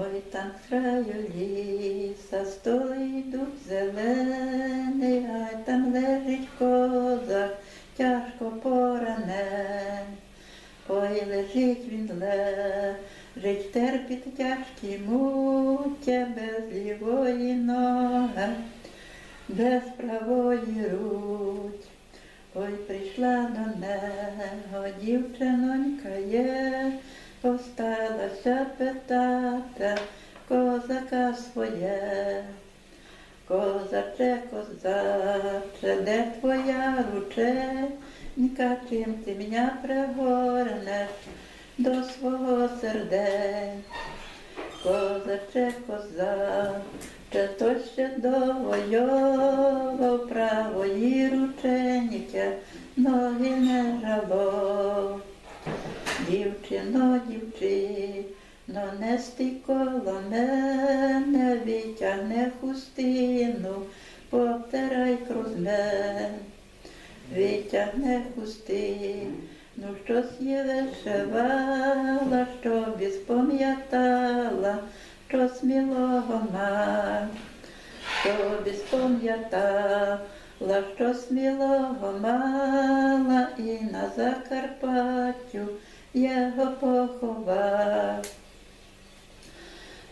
Ой, там з краю ліса стоїть зелений, ай там лежить козак, тяжко поранен. Ой, лежить він лежить, терпить тяжкі муття без лівої ноги, без правої руть. Ой, прийшла до нього дівчинонька є, осталася питати козака своє. Козаче, козаче, де твоя рученька, чим ти мене пригорнеш до свого серденька? Козаче, козаче, то ще довойовав правої рученьки, ноги не жало. Дівчино, дівчино, не стій коло мене, витягне хустину, повтирай круз мене, витягне хустину, щось є вишивала, щоб і спам'ятала, що смілого ма, щоб і спам'ятала, що смілого мала і на Закарпаттю його поховав.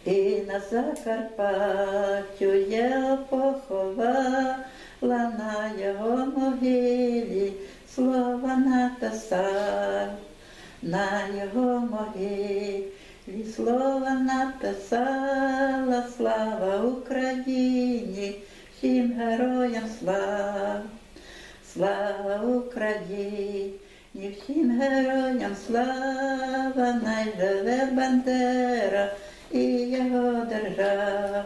І на Закарпаттю його поховала, на його могилі слова написав, на його могилі слова написала, слава Україні, всім героям слава. Слава Україні, всім героям слава, найдове Бандера і його держава.